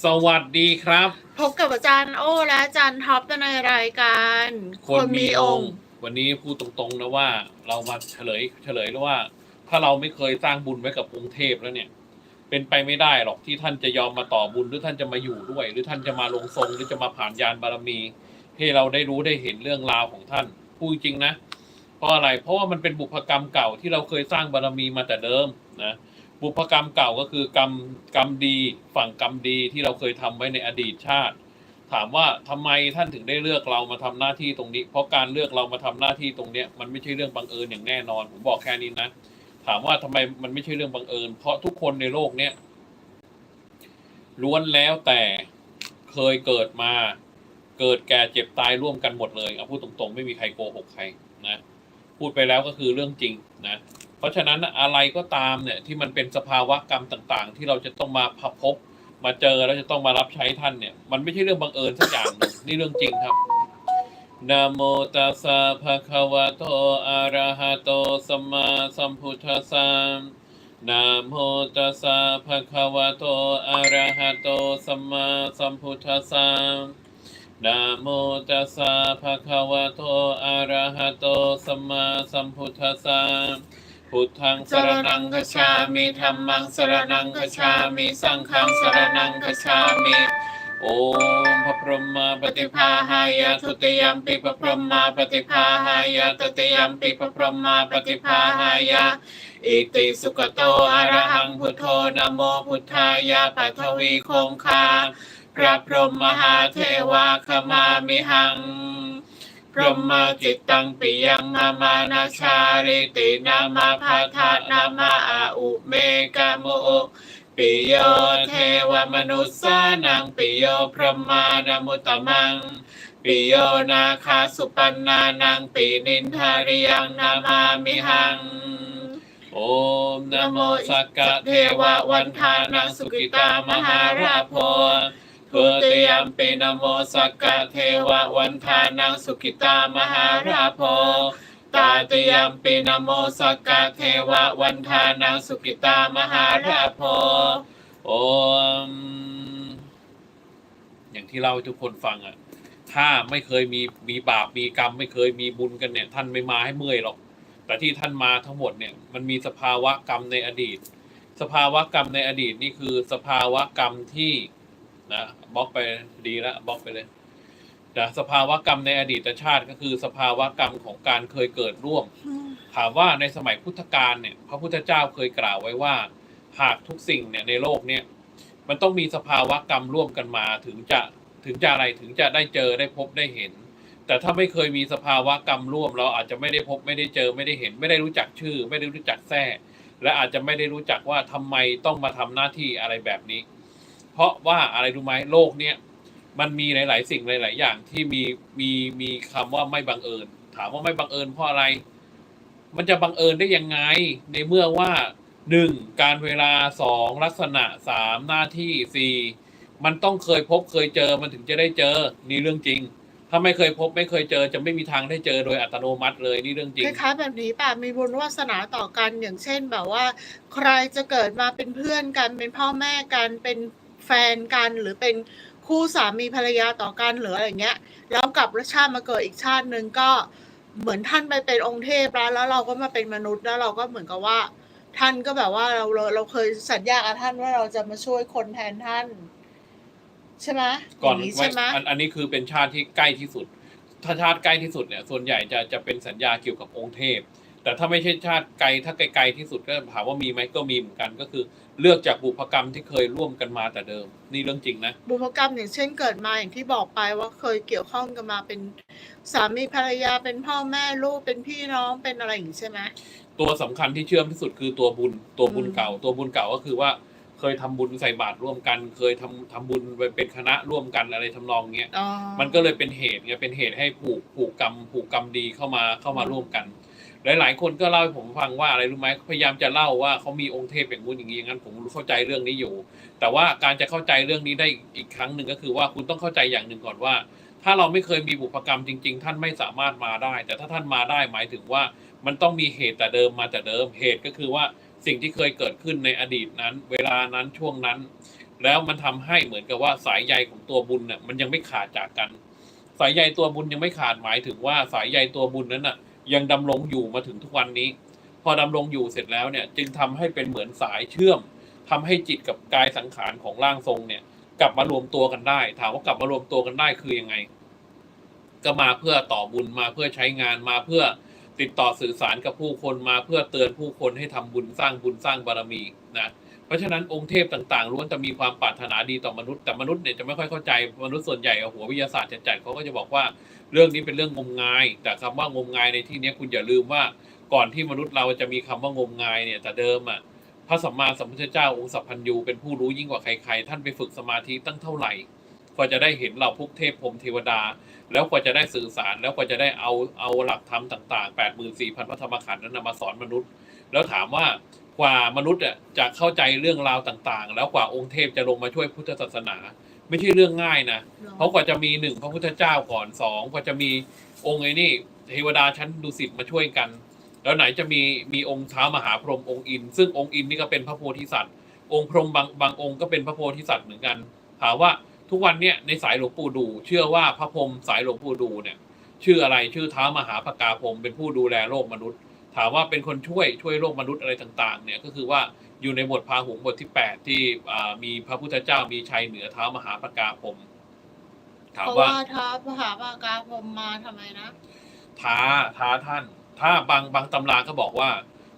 สวัสดีครับ พบกับอาจารย์โอ้และอาจารย์ท็อปในรายการคนมีองค์วันนี้พูดตรงๆนะว่า เรามาเฉลยเฉลยแล้วว่า ถ้าเราไม่เคยสร้างบุญไว้กับองค์เทพแล้วเนี่ย เป็นไปไม่ได้หรอกที่ท่านจะยอมมาต่อบุญหรือท่านจะมาอยู่ด้วย หรือท่านจะมาลงทรงหรือจะมาผ่านยานบารมี ให้เราได้รู้ได้เห็นเรื่องราวของท่านพูดจริงๆนะเพราะอะไรเพราะว่ามันเป็นบุพกรรมเก่าที่เราเคยสร้างบารมีมาแต่เดิมนะ บุพกรรมเก่าก็คือกรรมกรรมดีฝั่งกรรมดีที่เราเคยทำไว้ในอดีตชาติ ถามว่าทำไมท่านถึงได้เลือกเรามาทำหน้าที่ตรงนี้ เพราะการเลือกเรามาทำหน้าที่ตรงเนี้ยมันไม่ใช่เรื่องบังเอิญอย่างแน่นอน ผมบอกแค่นี้นะ ถามว่าทำไมมันไม่ใช่เรื่องบังเอิญ เพราะทุกคนในโลกเนี้ยล้วนแล้วแต่เคยเกิดมา เกิดแก่เจ็บตายร่วมกันหมดเลยเอาพูดตรงๆ ไม่มีใครโกหกใครนะ พูดไปแล้วก็คือเรื่องจริงนะ เพราะฉะนั้นอะไรก็ตามเนี่ยที่มันเป็นสภาวะกรรมต่าง ๆ ที่เราจะต้องมาพบมาเจอแล้วจะต้องมารับใช้ท่านเนี่ย มันไม่ใช่เรื่องบังเอิญสักอย่างหนึ่งนี่เรื่องจริงครับนะโมตัสสะภะคะวะโตอะระหะโตสัมมาสัมพุทธัสสะนะโมตัสสะภะคะวะโตอะระหะโตสัมมาสัมพุทธัสสะนะโมตัสสะภะคะวะโตอะระหะโตสัมมาสัมพุทธัสสะ พุทธังสรณังคัจฉามิธัมมังสรณังคัจฉามิสังฆังสรณังคัจฉามิโอมพระพรหมาปฏิภาหายะทุติยมปิพระพรหมาปฏิภาหายะตติยมปิพระพรหมาปฏิภาหายะอิติสุขโตอะระหังพุทโธนะโมพุทธายะปัทวีคงคาพระพรหมมหาเทวาขมามิหัง พรหมจิตตังปิยังมามานาชาริตินามาพาทานามาอาอุเมกาโมปิโยเทวมนุสสานังปิโยพรหมานามุตตมังปิโยนาคาสุปันนานังปินินทาริยังนามามิหังโอมนโมสักกะเทวะวันทานังสุกิตามหาราโพ ทุติยมปินโมสักกะเทวะวันทานังสุกิตามหาราโพตาติยมปินโมสักกะเทวะวันทานังสุกิตามหาราโพโอมอย่างที่เล่าให้ทุกคนฟังอะ ถ้าไม่เคยมีมีบาปมีกรรม ไม่เคยมีบุญกันเนี่ย ท่านไม่มาให้เมื่อยหรอก แต่ที่ท่านมาทั้งหมดเนี่ย มันมีสภาวะกรรมในอดีต สภาวะกรรมในอดีตนี่คือสภาวะกรรมที่ นะบล็อกไปดีแล้วบล็อกไปเลยนะสภาวะกรรมในอดีตชาติก็คือสภาวะกรรมของการเคยเกิดร่วม ถามว่าในสมัยพุทธกาลเนี่ย พระพุทธเจ้าเคยกล่าวไว้ว่า หากทุกสิ่งเนี่ยในโลกเนี่ย มันต้องมีสภาวะกรรมร่วมกันมาถึงจะถึงจะอะไรถึงจะได้เจอได้พบได้เห็น แต่ถ้าไม่เคยมีสภาวะกรรมร่วม เราอาจจะไม่ได้พบไม่ได้เจอไม่ได้เห็น ไม่ได้รู้จักชื่อ ไม่ได้รู้จักแท้และอาจจะไม่ได้รู้จักว่าทำไมต้องมาทำหน้าที่อะไรแบบนี้ เพราะว่าอะไรรู้ไหมโลกเนี่ยมันมีหลาย ๆ สิ่งหลาย ๆ อย่างที่มีมีมีคำว่าไม่บังเอิญ ถามว่าไม่บังเอิญเพราะอะไร มันจะบังเอิญได้ยังไง ในเมื่อว่าหนึ่งการเวลาสองลักษณะสามหน้าที่สี่มันต้องเคยพบเคยเจอมันถึงจะได้เจอ นี่เรื่องจริง ถ้าไม่เคยพบไม่เคยเจอ จะไม่มีทางได้เจอโดยอัตโนมัติเลยนี่เรื่องจริงคล้ายๆแบบนี้ป่ะมีบุญวาสนาต่อกันอย่างเช่นแบบว่า ใครจะเกิดมาเป็นเพื่อนกันเป็นพ่อแม่กันเป็น นกันหรือเป็นคู่สามีภรรยาต่อกันหรืออะไรเงี้ย แล้วกลับชาติมาเกิดอีกชาติหนึ่งก็เหมือนท่านไปเป็นองค์เทพแล้วแล้วเราก็มาเป็นมนุษย์แล้วเราก็เหมือนกับว่า ท่านก็แบบว่าเราเราเราเคยสัญญากับท่านว่าเราจะมาช่วยคนแทนท่าน ใช่ไหมก่อนย่างนี้ไว้ใช่ไหมอันอันนี้คือเป็นชาติที่ใกล้ที่สุด ถ้าชาติใกล้ที่สุดเนี่ย ส่วนใหญ่จะจะเป็นสัญญาเกี่ยวกับองค์เทพ แต่ถ้าไม่ใช่ชาติไกลถ้าไกลๆที่สุดก็ถามว่ามีไหมก็มีเหมือนกัน ก็คือเลือกจากบุพกรรมที่เคยร่วมกันมาแต่เดิม นี่เรื่องจริงนะ บุพกรรมอย่างเช่นเกิดมาอย่างที่บอกไปว่าเคยเกี่ยวข้องกันมาเป็นสามีภรรยาเป็นพ่อแม่ลูกเป็นพี่น้องเป็นอะไรอย่างนี้ใช่ไหมตัวสำคัญที่เชื่อมที่สุดคือตัวบุญตัวบุญอืมเก่า ตัวบุญเก่าก็คือว่าเคยทำบุญใส่บาตรร่วมกัน เคยทำทำบุญไปเป็นคณะร่วมกันอะไรทำนองเนี้ยอ๋อมันก็เลยเป็นเหตุไงเป็นเหตุให้ผูกผูกกรรมผูกกรรมดีเข้ามาเข้ามาอืมร่วมกัน หลาย ๆ คนก็เล่าให้ผมฟังว่าอะไรรู้ไหมพยายามจะเล่าว่าเขามีองค์เทพอย่างนู้นอย่างนี้อย่างนั้นผมเข้าใจเรื่องนี้อยู่ แต่ว่าการจะเข้าใจเรื่องนี้ได้อีกครั้งหนึ่งก็คือว่าคุณต้องเข้าใจอย่างหนึ่งก่อนว่า ถ้าเราไม่เคยมีบุพกรรมจริง ๆ ท่านไม่สามารถมาได้ แต่ถ้าท่านมาได้หมายถึงว่ามันต้องมีเหตุแต่เดิมมาแต่เดิมเหตุก็คือว่าสิ่งที่เคยเกิดขึ้นในอดีตนั้น เวลานั้นช่วงนั้น แล้วมันทำให้เหมือนกับว่าสายใยของตัวบุญเนี่ยมันยังไม่ขาดจากกัน สายใยตัวบุญยังไม่ขาดหมายถึงว่าสายใยตัวบุญนั้นน่ะ ยังดำรงอยู่มาถึงทุกวันนี้ พอดำรงอยู่เสร็จแล้วเนี่ย จึงทำให้เป็นเหมือนสายเชื่อมทำให้จิตกับกายสังขารของร่างทรงเนี่ย กลับมารวมตัวกันได้ ถามว่ากลับมารวมตัวกันได้คือยังไง ก็มาเพื่อต่อบุญมาเพื่อใช้งานมาเพื่อติดต่อสื่อสารกับผู้คนมาเพื่อเตือนผู้คนให้ทำบุญสร้างบุญสร้างบารมีนะ เพราะฉะนั้นองค์เทพต่างๆล้วนจะมีความปรารถนาดีต่อมนุษย์แต่มนุษย์เนี่ยจะไม่ค่อยเข้าใจมนุษย์ส่วนใหญ่เอาหัววิทยาศาสตร์จัดๆเขาก็จะบอกว่าเรื่องนี้เป็นเรื่องงมงาย แต่คำว่างมงายในที่นี้คุณอย่าลืมว่าก่อนที่มนุษย์เราจะมีคำว่างมงายเนี่ยแต่เดิมอะพระสัมมาสัมพุทธเจ้าองค์สัพพัญญูเป็นผู้รู้ยิ่งกว่าใครๆ ท่านไปฝึกสมาธิตั้งเท่าไหร่กว่าจะได้เห็นเหล่าพุกเทพพรมเทวดา แล้วกว่าจะได้สื่อสาร แล้วกว่าจะได้เอาเอาหลักธรรมต่าง ๆ 8 4 0 0 0พระธรรมขันธ์นั้นมาสอนมนุษย์ แล้วถามว่า กว่ามนุษย์อะจะเข้าใจเรื่องราวต่างๆ แล้วกว่าองค์เทพจะลงมาช่วยพุทธศาสนา ไม่ใช่เรื่องง่ายนะเพราะกว่าจะมีหนึ่งพระพุทธเจ้าก่อนสองกว่าจะมีองค์ไอ้นี่เทวดาชั้นดุสิตมาช่วยกัน แล้วไหนจะมีมีองค์เท้ามหาพรหมองค์อินทร์ซึ่งองค์อินทร์นี่ก็เป็นพระโพธิสัตว์ องค์พรหมบางบางองค์ก็เป็นพระโพธิสัตว์เหมือนกันถามว่าทุกวันเนี่ยในสายหลวงปู่ดู เชื่อว่าพระพรหมสายหลวงปู่ดูเนี่ย ชื่ออะไรชื่อเท้ามหาพกาพรหมเป็นผู้ดูแลโลกมนุษย์ ถามว่าเป็นคนช่วยช่วยโลกมนุษย์อะไรต่างๆ เนี่ยก็คือว่าอยู่ในบทพาหุงบทที่ 8 ที่อ่ามีพระพุทธเจ้ามีชัยเหนือเท้ามหาพกาพรหมถามเพราะว่าว่าท้าพระหาปากาพรหมมาทำไมนะท้าท้าท่าน ถ้าบางบางตำราก็บอกว่า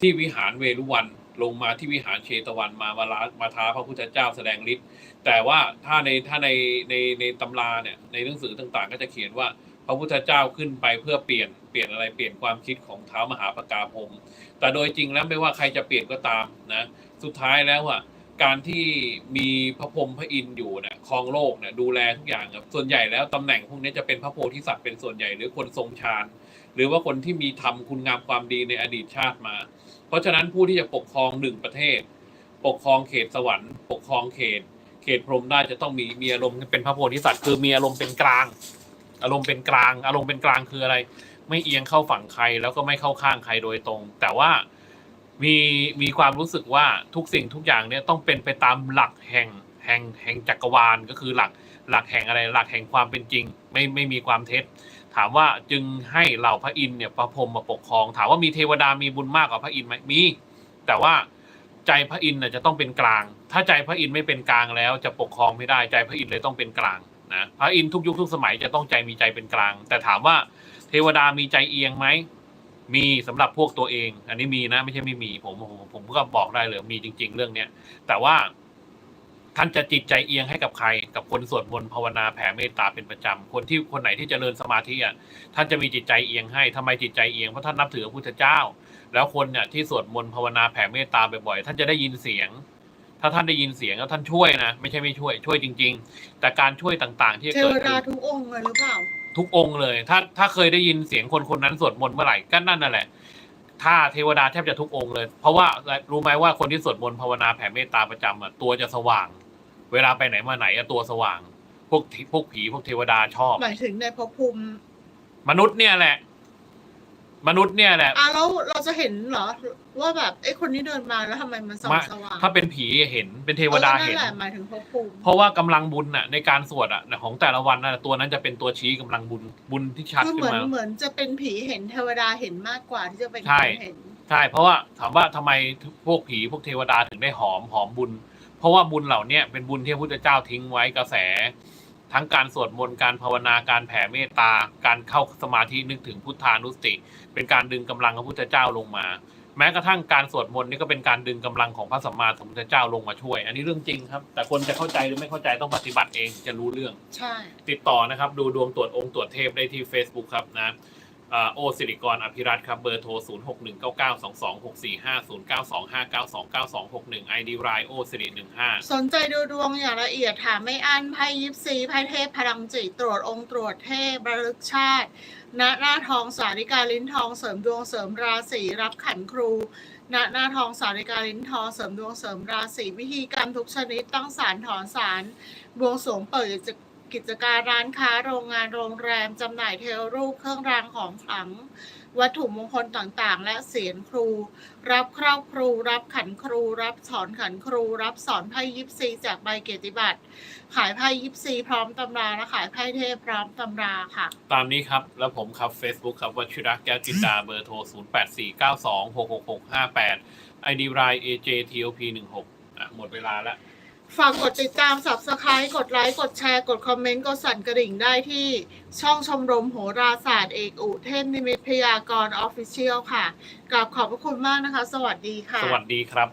ที่วิหารเวรุวันลงมาที่วิหารเชตวันมามาลามาท้าพระพุทธเจ้าแสดงฤทธิ์แต่ว่าถ้าในถ้าในในในตำราเนี่ยในหนังสือต่างๆ ก็จะเขียนว่า พระพุทธเจ้าขึ้นไปเพื่อเปลี่ยนเปลี่ยนอะไรเปลี่ยนความคิดของเท้ามหาปกาพมแต่โดยจริงแล้วไม่ว่าใครจะเปลี่ยนก็ตามนะสุดท้ายแล้วอะการที่มีพระพรหมพระอินทร์อยู่เนี่ยครองโลกเนี่ยดูแลทุกอย่างครับส่วนใหญ่แล้วตำแหน่งพวกนี้จะเป็นพระโพธิสัตว์เป็นส่วนใหญ่หรือคนทรงฌานหรือว่าคนที่มีทำคุณงามความดีในอดีตชาติมา เพราะฉะนั้นผู้ที่จะปกครองหนึ่งประเทศ ปกครองเขตสวรรค์ ปกครองเขต เขตพรหมได้จะต้องมีมีอารมณ์เป็นพระโพธิสัตว์คือมีอารมณ์เป็นกลาง อารมณ์เป็นกลาง อารมณ์เป็นกลางคืออะไร ไม่เอียงเข้าฝั่งใครแล้วก็ไม่เข้าข้างใครโดยตรง แต่ว่ามีมีความรู้สึกว่าทุกสิ่งทุกอย่างเนี่ยต้องเป็นไปตามหลักแห่งแห่งแห่งจักรวาลก็คือหลักหลักแห่งอะไรหลักแห่งความเป็นจริง ไม่ไม่มีความเท็จ ถามว่าจึงให้เหล่าพระอินทร์เนี่ยประพรหมมาปกครอง ถามว่ามีเทวดามีบุญมากกว่าพระอินทร์ไหมมี แต่ว่าใจพระอินทร์น่ะจะต้องเป็นกลาง ถ้าใจพระอินทร์ไม่เป็นกลางแล้วจะปกครองไม่ได้ใจพระอินทร์เลยต้องเป็นกลาง นะพระอินทร์ทุกยุคทุกสมัยจะต้องใจมีใจเป็นกลาง แต่ถามว่าเทวดามีใจเอียงไหมมีสำหรับพวกตัวเอง อันนี้มีนะไม่ใช่ไม่มีผมผมผมก็บอกได้เลยมีจริง ๆ เรื่องเนี้ยแต่ว่าท่านจะจิตใจเอียงให้กับใคร กับคนสวดมนต์ภาวนาแผ่เมตตาเป็นประจำคนที่คนไหนที่จเจริญสมาธิอะท่านจะมีจิตใจเอียงให้ทำไมจิตใจเอียงเพราะท่านนับถือพระพุทธเจ้า แล้วคนเนี่ยที่สวดมนต์ภาวนาแผ่เมตตาบ่อยๆท่านจะได้ยินเสียง ถ้าท่านได้ยินเสียงแล้วท่านช่วยนะ ไม่ใช่ไม่ช่วยช่วยจริง ๆ แต่การช่วยต่างๆ ที่จะเทเกิวดดาขึ้นทุกองค์เลยหรือเปล่า ทุกองค์เลย ถ้าถ้าเคยได้ยินเสียงคนคนนั้นสวดมนต์เมื่อไหร่ก็นั่นน่ะแหละ ถ้าเทวดาแทบจะทุกองค์เลย เพราะว่ารู้ไหมว่าคนที่สวดมนต์ภาวนาแผ่เมตตาประจำอะตัวจะสว่าง เวลาไปไหนมาไหนอะตัวสว่าง พวกพวกผีพวกเทวดาชอบ หมายถึงในภพภูมิมนุษย์เนี่ยแหละ มนุษย์เนี่ยแหละอะแล้วเราจะเห็นเหรอ ว่าแบบไอ้คนที่เดินมาแล้วทำไมมันส่องมาสว่างถ้าเป็นผีเห็นเป็นเทวดาออนั่เห็นนแหละหมายถึงภพภูมิเพราะว่ากำลังบุญน่ะในการสวดอะของแต่ละวันน่ะตัวนั้นจะเป็นตัวชี้กำลังบุญบุญที่ชัดคือขึ้เหมืนอนมาเหมือนจะเป็นผีเห็นเทวดาเห็นมากกว่าที่จะเป็นใช่คนเห็นใช่เพราะว่าถามว่าทำไมพวกผีพวกเทวดาถึงได้หอมหอมบุญ เพราะว่าบุญเหล่าเนี้ยเป็นบุญที่พระพุทธเจ้าทิ้งไว้กระแส ทั้งการสวดมนต์การภาวนาการแผ่เมตตาการเข้าสมาธินึกถึงพุทธานุสติ เป็นการดึงกำลังพระพุทธเจ้าลงมา แม้กระทั่งการสวดมนต์นี่ก็เป็นการดึงกำลังของพระสัมมาสัมพุทธเจ้าลงมาช่วย อันนี้เรื่องจริงครับ แต่คนจะเข้าใจหรือไม่เข้าใจต้องปฏิบัติเองจะรู้เรื่อง ใช่ ติดต่อนะครับ ดูดวงตรวจองค์ตรวจเทพได้ที่ Facebook ครับนะอ่า โอสิริกรอภิรัตครับ เบอร์โทร 0 6 1 9 9 2 2 6 4 5 0 9 2 5 9 2 9 2 6 1 ID รายโอสิริ15 สนใจดูดวงอย่างละเอียดถามไม่อั้นไพ่ยิปซีไพ่เทพพลังจิตตรวจองค์ตรวจเทพระลึกชาติณหน้าทองสาริกาลิ้นทองเสริมดวงเสริมราศีรับขันครูณหน้าทองสาริกาลิ้นทองเสริมดวงเสริมราศีวิธีกรรมทุกชนิดตั้งสารถอนสารบวงสวงเปิด กิจการร้านค้าโรงงานโรงแรมจำหน่ายเทวรูปเครื่องรางของขลัง วัตถุมงคลต่างๆ และเสียนครู รับครอบครู รับขันครู รับสอนขันครู รับสอนไพ่ยิปซีจากใบเกียรติบัตรขายไพ่ยิปซีพร้อมตำราและขายไพ่เทพพร้อมตำราค่ะ ตามนี้ครับ แล้วผมครับ Facebook ครับวชิระแก้วจินดาเบอร์โทร 0 8 4 9 2 6 6 6 5 8 ID ราย AJTOP 1 6 อะหมดเวลาแล้ว ฝากกดติดตาม subscribe กดไลค์ กดแชร์ กดคอมเมนต์ กดสั่นกระดิ่งได้ที่ช่องชมรมโหราศาสตร์เอกอุเทนนิมิตพยากรออฟฟิเชียลค่ะกราบขอบพระคุณมากนะคะ สวัสดีค่ะ สวัสดีครับ